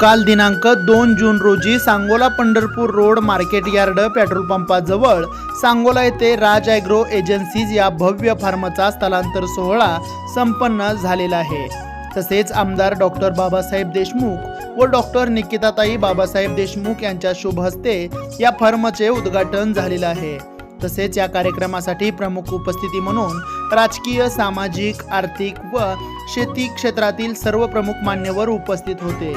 काल दिनांक दोन जून रोजी Sangola Pandharpur road market yard petrol पंपाजवळ Sangola येथे राज ॲग्रो एजन्सीज या भव्य फार्मचा स्थलांतर सोहळा संपन्न झालेला आहे. तसेच आमदार डॉक्टर बाबासाहेब देशमुख व डॉक्टर निकिताताई बाबासाहेब देशमुख यांच्या शुभ हस्ते या फर्मचे उद्घाटन झालेलं आहे. तसेच या कार्यक्रमासाठी प्रमुख उपस्थिती म्हणून राजकीय सामाजिक आर्थिक व शेती क्षेत्रातील सर्व प्रमुख मान्यवर उपस्थित होते.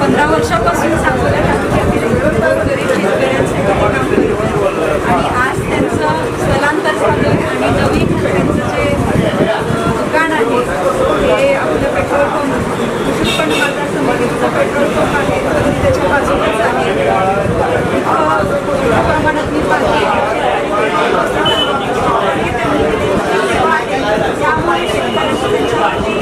पंधरा वर्षापासून सांगोला तालुक्यातील गरीब शेतकऱ्यांसाठी ते काम करतो आणि आज त्यांचं स्थलांतर झालं आणि नवीन त्यांचं जे अ, दुकान आहे ते आपलं पेट्रोल पंप कृषी उत्पन्न बाजार समितीचं पेट्रोल पंप आहे अगदी त्याच्या बाजूलाच आहे इथं मोठ्या प्रमाणात मी पाहते त्यामुळे शेतकऱ्यांची त्यांच्यावरती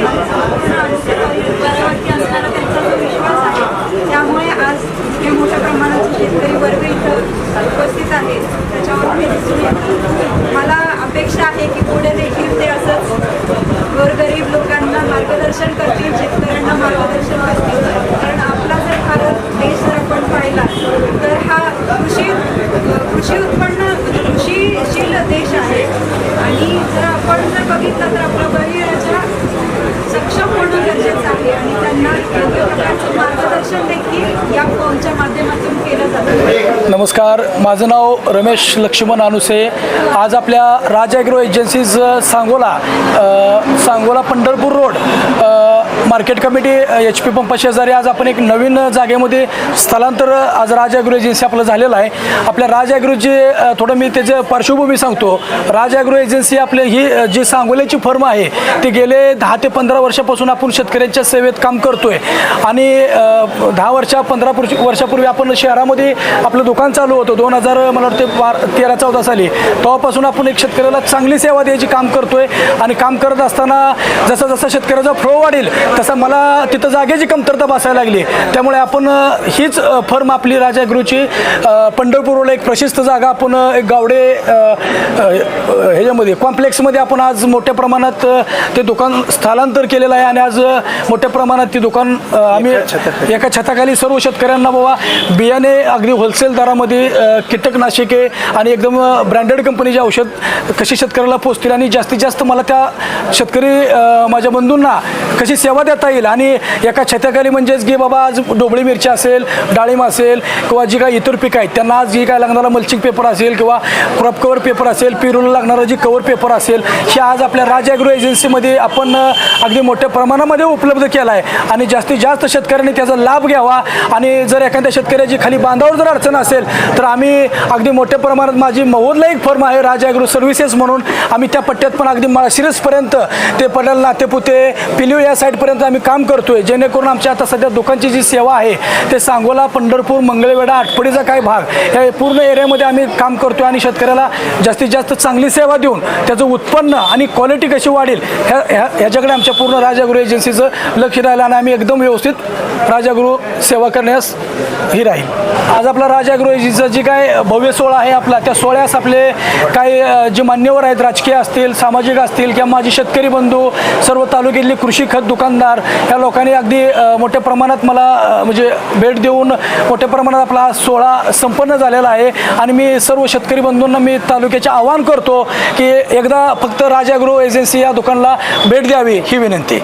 बऱ्यावरती असणारा त्यांचा जो विश्वास आहे त्यामुळे आज हे मोठ्या प्रमाणात शेतकरी वर्ग इथं उपस्थित आहे त्याच्यावर हे दिसून येतं मला अपेक्षा आहे की पुढे देखील ते असंच गोरगरीब लोकांना मार्गदर्शन करतील शेतकऱ्यांना मार्गदर्शन करतील कारण आपला जर भारत देश जर आपण पाहिला तर हा कृषी कृषी उत्पन्न कृषीशील देश आहे. आणि जर आपण जर बघितलं तर आपला बहिराच्या सक्षम होणं गरजेचं आहे आणि त्यांना योग्य प्रकारचं मार्गदर्शन देखील या फोनच्या माध्यमातून केलं जातं. नमस्कार माझं नाव रमेश लक्ष्मण अनुसे. आज आपल्या Raj agro agencies Sangola Sangola Pandharpur road market committee H P पंपा शेजारी आज आपण एक नवीन जागेमध्ये स्थलांतर आज राज ॲग्रो एजन्सी आपलं झालेलं आहे. आपल्या राज ॲग्रोची थोडं मी त्याचं पार्श्वभूमी सांगतो. राज ॲग्रो एजन्सी आपली ही जी सांगोल्याची फर्म आहे ती गेले दहा ते पंधरा वर्षापासून आपण शेतकऱ्यांच्या सेवेत काम करतोय. आणि दहा वर्षा पंधरा वर्षापूर्वी आपण शहरामध्ये आपलं दुकान चालू होतं. दोन हजार मला वाटते बार तेरा चौदा साली. तेव्हापासून आपण एक शेतकऱ्याला चांगली सेवा द्यायची काम करतोय. आणि काम करत असताना जसं जसं शेतकऱ्याचा फ्लो वाढेल तसं मला तिथं जागेची कमतरता बसायला लागली. त्यामुळे आपण हीच फर्म आपली राजा गुरुची पंढरपूरला एक प्रशस्त जागा आपण एक गावडे ह्याच्यामध्ये कॉम्प्लेक्समध्ये आपण आज मोठ्या प्रमाणात ते दुकान स्थलांतर केलेलं आहे आणि आज मोठ्या प्रमाणात ते दुकान आम्ही एका छताखाली. सर्व शेतकऱ्यांना बाबा बियाणे अगदी होलसेल दरामध्ये कीटकनाशके आणि एकदम ब्रँडेड कंपनीचे औषध कशी शेतकऱ्याला पोचतील आणि जास्तीत जास्त मला त्या शेतकरी माझ्या बंधूंना कशी सेवा देता येईल. आणि एका छत्याखाली म्हणजेच की बाबा आज डोबळी मिरची असेल डाळिंब असेल किंवा जी काही इतर पिकं आहेत त्यांना आज जी काय लागणारा मल्चिंग पेपर असेल किंवा क्रॉप कवर पेपर असेल पेरूला लागणारा जी कवर पेपर असेल हे आज आपल्या राज ॲग्रो एजन्सीमध्ये आपण अगदी मोठ्या प्रमाणामध्ये उपलब्ध केला आहे आणि जास्तीत जास्त शेतकऱ्यांनी त्याचा लाभ घ्यावा. आणि जर एखाद्या शेतकऱ्याची खाली बांधावर जर अडचण असेल तर आम्ही अगदी मोठ्या प्रमाणात माझी महोदला एक फर्म आहे राज ॲग्रो सर्व्हिसेस म्हणून. आम्ही त्या पट्ट्यात पण अगदी माळशिरसपर्यंत ते पडल नातेपुते पिलिओ या साईडपर्यंत आम्ही काम करतोय. जेणेकरून आमच्या आता सध्या दुकानची जी सेवा आहे ते सांगोला पंढरपूर मंगळवेढा आटपडीचा काही भाग या पूर्ण एरियामध्ये आम्ही काम करतोय आणि शेतकऱ्याला जास्तीत जास्त चांगली सेवा देऊन त्याचं उत्पन्न आणि क्वालिटी कशी वाढेल ह्या ह्या- ह्याच्याकडे आमच्या पूर्ण राजागुरू एजन्सीचं लक्ष राहिलं आणि आम्ही एकदम व्यवस्थित राजागुरू सेवा करण्यास ही राहील. आज आपला राजागुरू एजन्सीचा जी काय भव्य सोहळा आहे आपला त्या सोहळ्यास आपले काही जे मान्यवर आहेत राजकीय असतील सामाजिक असतील किंवा माझे शेतकरी बंधू सर्व तालुक्यातले कृषी खत दुकानदार या लोकांनी अगदी मोठ्या प्रमाणात मला म्हणजे भेट देऊन मोठ्या प्रमाणात आपला हा सोहळा संपन्न झालेला आहे. आणि मी सर्व शेतकरी बंधूंना मी तालुक्याचे आवाहन करतो की एकदा फक्त राजागृह एजन्सी या दुकानला भेट द्यावी ही विनंती.